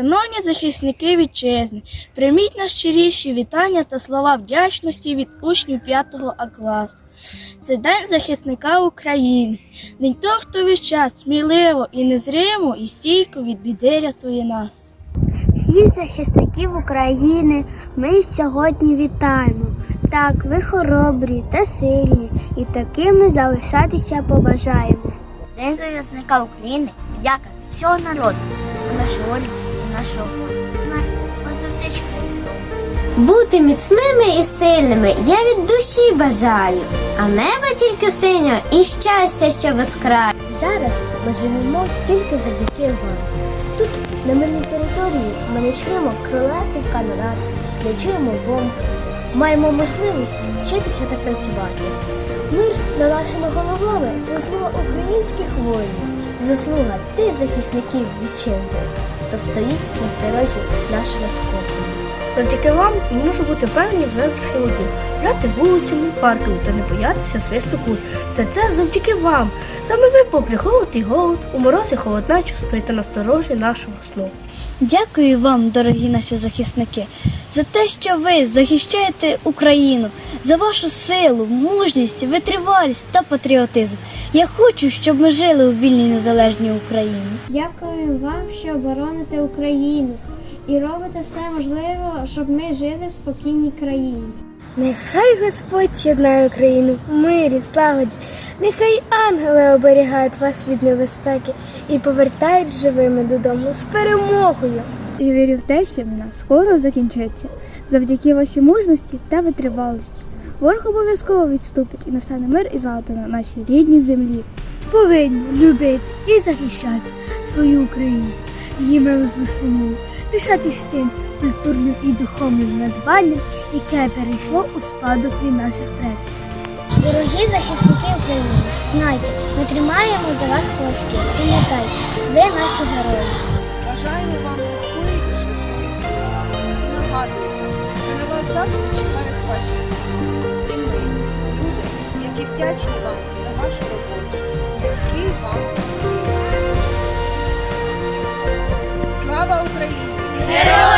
Шановні захисники вітчизни, прийміть найщиріші вітання та слова вдячності від учнів 5 А класу. Це День захисника України, день того, хто весь час сміливо і незримо і стійко від біди рятує нас. Всіх захисників України ми сьогодні вітаємо. Так, ви хоробрі та сильні, і такими залишатися побажаємо. День захисника України від всього народу, у нашу волю і нашого. Бути міцними і сильними я від душі бажаю, а небо тільки синє і щастя, що без краю. Зараз ми живемо тільки завдяки вам. Тут, на мирній території, ми не чуємо крилатих канонат, не чуємо бомб. Маємо можливість вчитися та працювати. Мир над нашими головами це заслуга українських воїнів, заслуга тих захисників вітчизни, хто стоїть на сторожі нашого спокою. Завдяки вам ми можемо бути впевнені в завтрашньому дні, гуляти вулицями, парками та не боятися свисту куль. Все це завдяки вам. Саме ви, попри холод і голод, у морозі холодначу стоїте на сторожі нашого сну. Дякую вам, дорогі наші захисники, за те, що ви захищаєте Україну, за вашу силу, мужність, витривалість та патріотизм. Я хочу, щоб ми жили у вільній незалежній Україні. Дякую вам, що обороните Україну і робите все можливе, щоб ми жили в спокійній країні. Нехай Господь єднає Україну в мирі, злагоді. Нехай ангели оберігають вас від небезпеки і повертають живими додому з перемогою. Я вірю в те, що війна скоро закінчиться завдяки вашій мужності та витривалості. Ворог обов'язково відступить і настане мир і злагода на нашій рідній землі. Повинні любити і захищати свою Україну, її милозвучну мову, пишатись тим культурним і духовним надбанням, яке перейшло у спадок від наших предків. Дорогі захисники України, знайте, ми тримаємо за вас кулачки. Пам'ятайте, ви наші герої. Бажаємо вам легкої і швидкої сили. Нагадуємо, що на вас завжди чекають ваші і ми, люди, які вдячні вам за вашу роботу, які вам. Слава Україні! Hello.